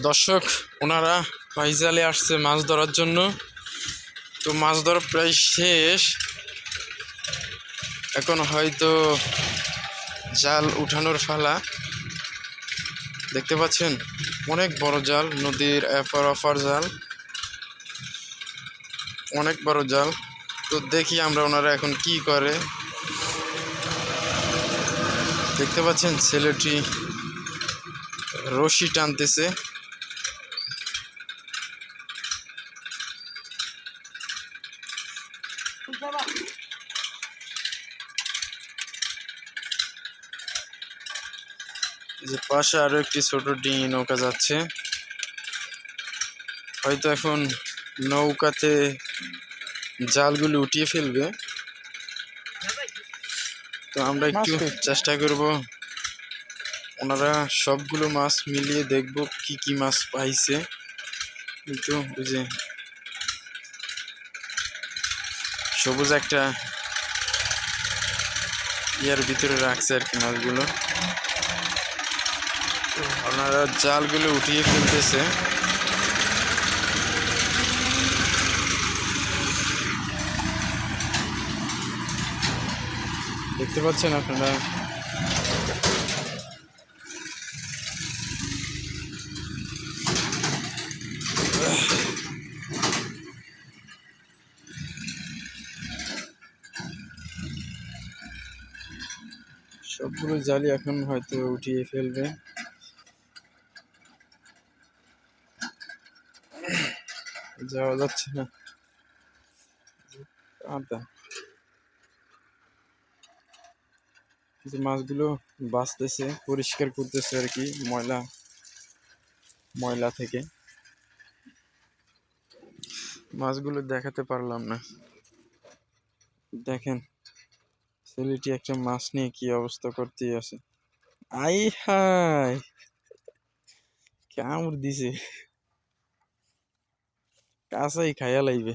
দর্শক, ওনারা ভাইজালে আসছে মাছ ধরার জন্য। তো মাছ ধরা প্রায় শেষ। এখন হয়তো জাল উঠানোর ফালা। দেখতে পাচ্ছেন, অনেক বড় জাল, নদীর এফার অফার জাল। অনেক বড় জাল। তো দেখি আমরা ওনারা এখন কি করে। দেখতে পাচ্ছেন, ছেলেটি রশি টানতেছে। যে পাশে আরও একটি ছোট ডিঙি নৌকা যাচ্ছে। হয়তো এখন নৌকাতে জালগুলো উঠিয়ে ফেলবে। তো আমরা একটু চেষ্টা করব। ওনারা সবগুলো মাছ মিলিয়ে দেখব কি কি মাছ পাইছে। কিন্তু ওই যে সবুজ একটা ইয়ার ভিতরে রাখছে আর কি মাছগুলো। আপনারা জালগুলো উঠিয়ে ফেলতেছে। দেখতে পাচ্ছেন আপনারা? সবগুলো জালি এখন হয়তো উঠিয়ে ফেলবে। যাওয়া যাচ্ছে না। আদা যে মাছগুলো বাঁচতেছে, পরিষ্কার করতেছে আর কি, ময়লা ময়লা থেকে। মাছগুলো দেখাতে পারলাম না। দেখেন। ছেলেটি একটা মাছ নিয়ে কি অবস্থা করতে আছে। আই হাই কামড় দিছে। কাঁচাই খাইয়া লাইবে।